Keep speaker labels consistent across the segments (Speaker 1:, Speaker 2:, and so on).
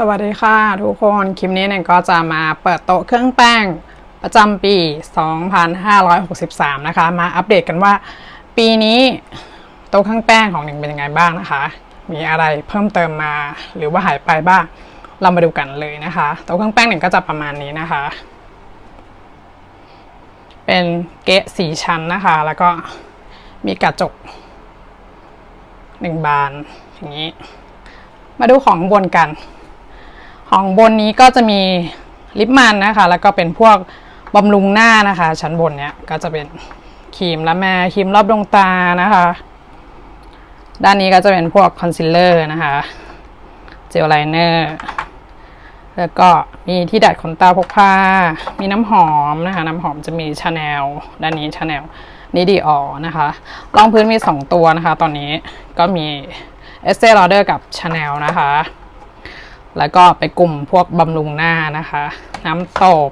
Speaker 1: สวัสดีค่ะทุกคนคลิปนี้เนี่ยก็จะมาเปิดโต๊ะเครื่องแป้งประจำปี 2563 นะคะ มาอัปเดตกันว่า ปีนี้โต๊ะเครื่องแป้งของหนึ่งเป็นยังไงบ้างนะคะ มีอะไรเพิ่มเติมมาหรือว่าหายไปบ้าง เรามาดูกันเลยนะคะ โต๊ะเครื่องแป้งหนึ่งก็จะประมาณนี้นะคะ เป็นเกะสีชั้นนะคะ แล้วก็มีกระจกหนึ่งบานอย่างนี้ มาดูของบนกัน ของบนนี้ก็จะมีลิปมันนะคะ แล้วก็เป็นพวกบำรุงหน้านะคะ ชั้นบนเนี้ยก็จะเป็นครีมละแม่ครีมรอบดวงตานะคะ ด้านนี้ก็จะเป็นพวกคอนซีลเลอร์นะคะ เจลไลเนอร์ แล้วก็มีที่ดัดขนตาพกพา มีน้ำหอมนะคะ น้ำหอมจะมีชาแนลด้านนี้ชาแนลนี่ดีออนะคะ รองพื้นมี 2 ตัวนะคะ ตอนนี้ก็มีเอสเซอร์ลอเดอร์กับชาแนลนะคะ แล้วก็ไปกลุ่มพวกบำรุงหน้านะคะ น้ำตบ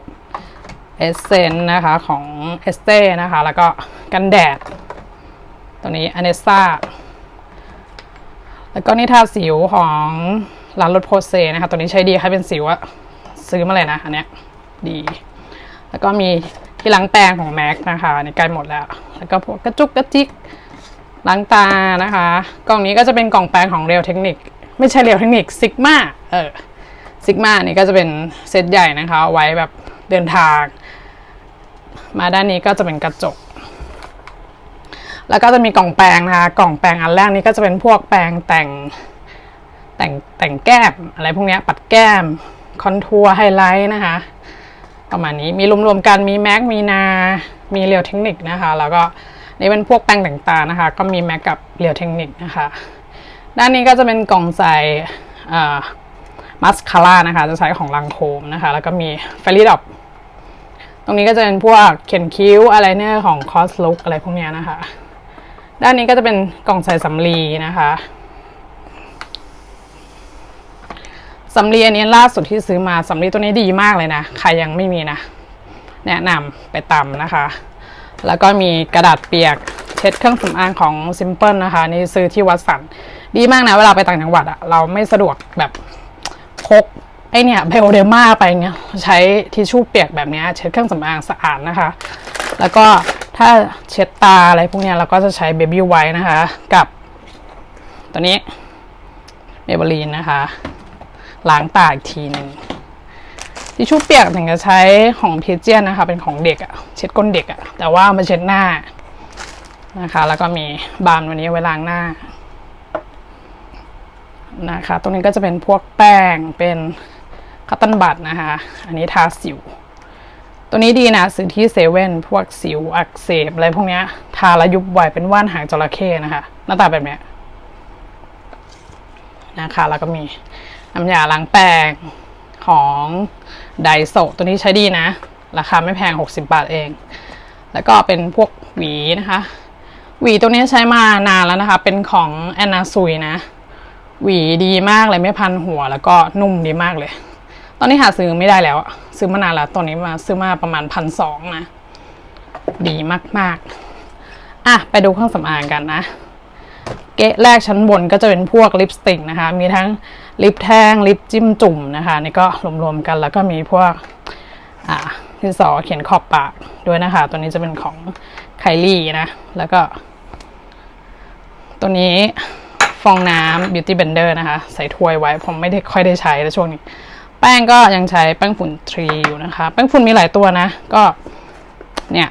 Speaker 1: เอสเซนนะคะของเอสเต้นะคะ แล้วก็กันแดด ตัวนี้อเนสซาแล้วก็นิทาสิวของร้านรถโพเซนะคะ ตัวนี้ใช้ดีใครเป็นสิวอะซื้อมาเลยนะ อันเนี้ยดี แล้วก็มีที่ล้างแปรงของแม็กนะคะนนี่ใกล้หมดแล้ว แล้วก็พวกกระจุกกระจิกล้างตานะคะ กล่องนี้ก็จะเป็นกล่องแปรงของเรียวเทคนิค ไม่ใช่เรียวเทคนิคซิกมาเออซิกมานี่ก็จะเป็นเซตใหญ่นะคะไว้แบบเดินทาง มาด้านนี้ก็จะเป็นกระจก แล้วก็จะมีกล่องแปรงนะคะกล่องแปรงอันแรกนี้ก็จะเป็นพวกแปรงแต่งแต่งแต่งแก้มอะไรพวกนี้ปัดแก้มคอนทัวร์ไฮไลท์นะคะประมาณนี้มีรวมๆกันมีแม็กมีนา มีเรียวเทคนิคนะคะ แล้วก็นี่เป็นพวกแป้งแต่งตานะคะ ก็มีแม็กกับเรียวเทคนิคนะคะ ด้านนี้ก็จะเป็นกล่องใส่มัสคาร่านะคะ จะใช้ของลังโคมนะคะ แล้วก็มีไฟลิดอปตรงนี้ก็จะเป็นพวกเขียนคิ้วอะไรเนี่ยของคอสลุกอะไรพวกเนี้ยนะคะ ด้านนี้ก็จะเป็นกล่องใส่สำลีนะคะสำลีอันนี้ล่าสุดที่ซื้อมาสำลีตัวนี้ดีมากเลยนะ ใครยังไม่มีนะ แนะนำไปตำนะคะ แล้วก็มีกระดาษเปียกเช็ดเครื่องสำอางของ Simple นะคะ นี่ซื้อที่วัดสัน ดีมากนะเวลาไปต่างจังหวัดอะเราไม่สะดวกแบบพกไอเนี่ยไบโอเดมาไปเงี้ยใช้ทิชชู่เปียกแบบเนี้ยเช็ดเครื่องสำอางสะอาดนะคะ แล้วก็ถ้าเช็ดตาอะไรพวกเนี้ยเราก็จะใช้เบบี้ไวท์นะคะ กับตัวนี้เมเบลีนนะคะล้างตาอีกทีหนึ่งทิชชู่เปียกถึงจะใช้ของเพเจียนนะคะ เป็นของเด็กอะเช็ดก้นเด็กอะแต่ว่ามาเช็ดหน้านะคะ แล้วก็มีบาล์มวันนี้ไว้ล้างหน้า นะคะ ตรงนี้ก็จะเป็นพวกแป้งเป็นคัตตันบัตนะคะ อันนี้ทาสิว ตัวนี้ดีนะซื้อที่เซเว่นพวกสิวอักเสบอะไรพวกเนี้ยทาแล้วยุบไวเป็นว่านหางจระเข้นะคะ หน้าตาแบบเนี้ยนะคะ แล้วก็มีน้ำยาล้างแปรงของไดโซตัวนี้ใช้ดีนะ ราคาไม่แพง 60 บาทเอง แล้วก็เป็นพวกหวีนะคะ หวีตัวนี้ใช้มานานแล้วนะคะ เป็นของแอนนาซุยนะ หวีดีมากเลยไม่พันหัว แล้วก็นุ่มดีมากเลย ตอนนี้หาซื้อไม่ได้แล้วอะซื้อมานานแล้วตัวนี้มาซื้อมาประมาณพันสองนะดีมากๆอะไปดูเครื่องสำอางกันนะ เกะแรกชั้นบนก็จะเป็นพวกลิปสติกนะคะ มีทั้งลิปแท่งลิปจิ้มจุ่มนะคะนี่ก็รวมๆกันแล้วก็มีพวกอ่าที่สอเขียนขอบปากด้วยนะคะ ตัวนี้จะเป็นของไคลี่นะ แล้วก็ ตัวนี้ ฟองน้ำ Beauty Blender นะคะ ใส่ถ้วยไว้ ผมไม่ได้ค่อยได้ใช้ในช่วงนี้ แป้งก็ยังใช้แป้งฝุ่นทรีอยู่นะคะ แป้งฝุ่นมีหลายตัวนะ ก็เนี่ย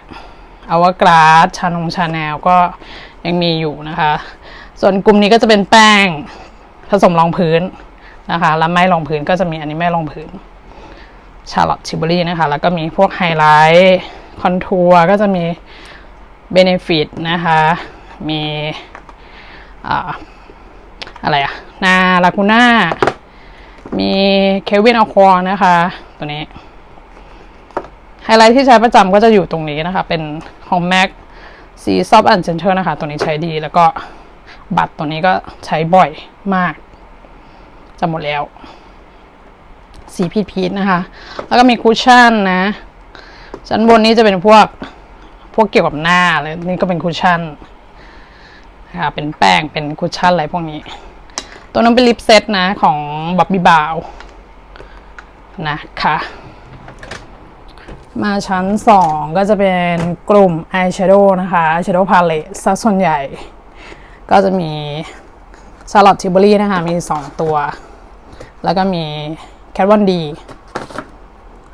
Speaker 1: อวกราสชานงชาแนลก็ยังมีอยู่นะคะ ส่วนกลุ่มนี้ก็จะเป็นแป้งผสมรองพื้นนะคะ แล้วไม่รองพื้นก็จะมีอันนี้ไม่รองพื้น ชาร์ลอตชิบรี่นะคะ แล้วก็มีพวกไฮไลท์คอนทัวร์ก็จะมีเบเนฟิตนะคะ มีอ่า อะไรอะนาลากูน่า มีเควินอควอนะคะ ตัวนี้ ไฮไลท์ที่ใช้ประจำก็จะอยู่ตรงนี้นะคะ เป็นของ MAC สีซอฟต์อันเจนเทอร์นะคะ ตัวนี้ใช้ดีแล้วก็บัตรตัวนี้ก็ใช้บ่อยมาก จะหมดแล้ว สีพีพีทนะคะ แล้วก็มีคุชชั่นนะ ชั้นบนนี้จะเป็นพวกพวกเกี่ยวกับหน้าเลยนี่ก็เป็นคุชชั่นนะคะเป็นแป้งเป็นคุชชั่นอะไรพวกนี้ ตัวนั้นเป็นลิปเซตนะของบ๊อบบี้บาวนะคะ มาชั้น 2 ก็จะเป็นกลุ่ม Eyeshadow นะคะ Eyeshadow Palette ซะส่วนใหญ่ ก็จะมี Charlotte Tilbury นะคะ มี 2 ตัว แล้วก็มี Kat Von D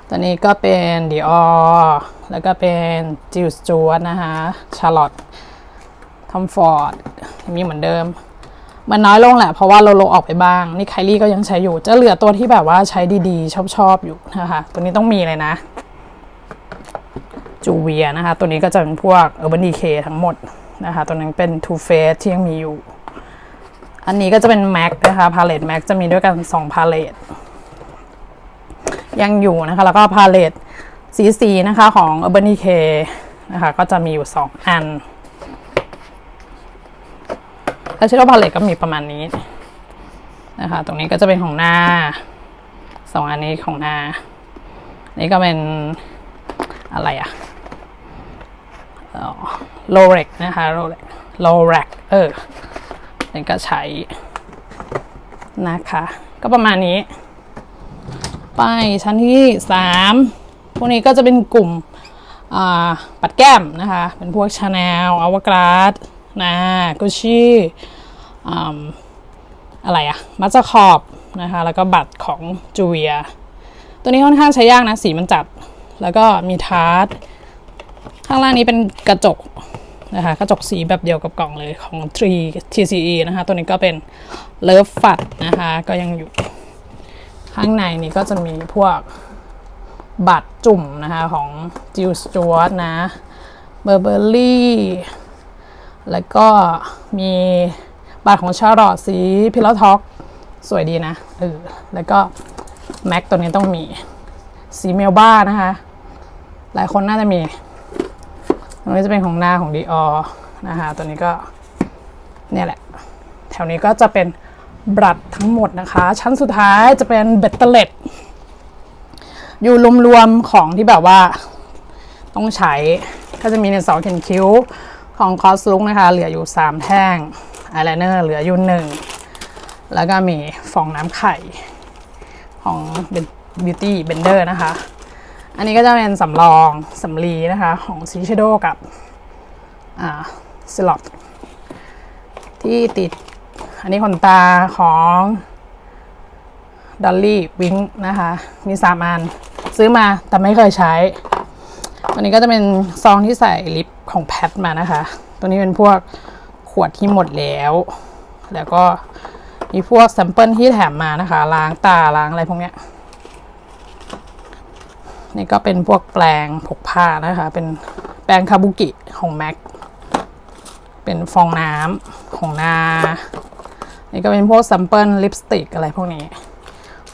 Speaker 1: ตัวนี้ก็เป็น Dior แล้วก็เป็น Jill Stewart นะคะ Charlotte Tom Ford มีเหมือนเดิม มันน้อยลงแหละ เพราะว่าเราลงออกไปบ้าง นี่ไคลี่ก็ยังใช้อยู่ จะเหลือตัวที่แบบว่าใช้ดีๆ ชอบๆอยู่นะคะ ตัวนี้ต้องมีเลยนะ จูเวียนะคะ ตัวนี้ก็จะเป็นพวก Urban Decay ทั้งหมดนะคะ ตัวนั้นเป็น Too Faced ที่ยังมีอยู่ อันนี้ก็จะเป็น MAC นะคะ Palette MAC จะมีด้วยกัน2 Palette ยังอยู่นะคะ แล้วก็ Palette สีสีนะคะของ Urban Decay นะคะ ก็จะมีอยู่ 2 อัน แล้วชิโรพาเลตก็มีประมาณนี้นะคะ ตรงนี้ก็จะเป็นของหน้าสองอันนี้ของหน้า นี่ก็เป็นอะไรอะโลเร็กนะคะโลเร็กโลเร็กเออนี่ก็ใช้นะคะ ก็ประมาณนี้ ไปชั้นที่สามพวกนี้ก็จะเป็นกลุ่มปัดแก้มนะคะ เป็นพวกชาแนลอวกราด นะกุชชี่อะไรอะมัจจคอบนะคะ แล้วก็บัตรของจูเวีย ตัวนี้ค่อนข้างใช้ยากนะ สีมันจัด แล้วก็มีทาร์ตข้างล่างนี้เป็นกระจกนะคะ กระจกสีแบบเดียวกับกล่องเลยของ 3 TCE นะคะ ตัวนี้ก็เป็นเลิฟฟัดนะคะ ก็ยังอยู่ข้างในนี้ก็จะมีพวกบัตรจุ่มนะคะ ของจิลสจวตนะเบอร์เบอรี่ แล้วก็มีบัตรของชาร์ลอตสีพิลลท็อกสวยดีนะเออแล้วก็แม็กตัวนี้ต้องมีสีเมลบ้านะคะ หลายคนน่าจะมีตัวนี้จะเป็นของหน้าของดีออนะคะ ตัวนี้ก็เนี่ยแหละ แถวนี้ก็จะเป็นบัตรทั้งหมดนะคะ ชั้นสุดท้ายจะเป็นเบตเตอร์เลตอยู่รวมๆของที่แบบว่า ต้องใช้ก็จะมีในสองเข็นคิ้ว ของคอสลุกนะคะ เหลืออยู่ 3 แท่งอายไลเนอร์เหลืออยู่หนึ่งแล้วก็มีฟองน้ำไข่ของ Beauty Blender นะคะ อันนี้ก็จะเป็นสำรองสำลีนะคะ ของซีชโดกับอ่าสล็อตที่ติด อันนี้ขนตาของดอลลี่วิงนะคะ มีสามอัน ซื้อมาแต่ไม่เคยใช้ ตัวนี้ก็จะเป็นซองที่ใส่ลิปของแพทมานะคะ ตัวนี้เป็นพวกขวดที่หมดแล้ว แล้วก็มีพวกแซมเปิลที่แถมมานะคะ ล้างตาล้างอะไรพวกเนี้ย นี่ก็เป็นพวกแปรงพกผ้านะคะ เป็นแปรงคาบุกิของแม็ก เป็นฟองน้ำของนา นี่ก็เป็นพวกแซมเปิลลิปสติกอะไรพวกนี้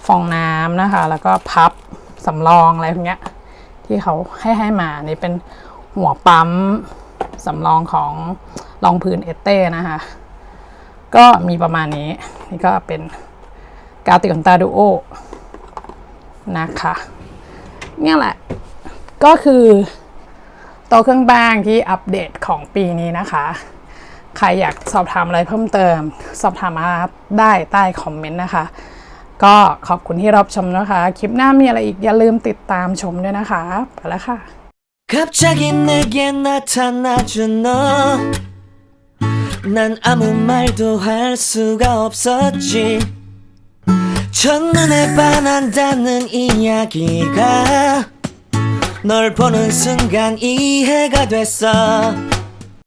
Speaker 1: ฟองน้ำนะคะ แล้วก็พับสำรองอะไรพวกเนี้ย ที่เขาให้ให้มานี่เป็นหัวปั๊มสำรองของรองพื้นเอเต้นะคะ ก็มีประมาณนี้ นี่ก็เป็นกาวติดขนตาดูโอนะคะเนี่ยแหละ ก็คือโตเครื่องแป้งที่อัปเดตของปีนี้นะคะ ใครอยากสอบถามอะไรเพิ่มเติม สอบถามมาได้ใต้คอมเมนต์นะคะ ก็ขอบคุณที่รับชมนะคะ คลิปหน้ามีอะไรอีกอย่าลืมติดตามชมด้วยนะคะ ไปแล้วค่ะ
Speaker 2: 갑자기 내게 나타나준 너 난 아무 말도 할 수가 없었지 첫눈에 반한다는 이야기가 널 보는 순간 이해가 됐어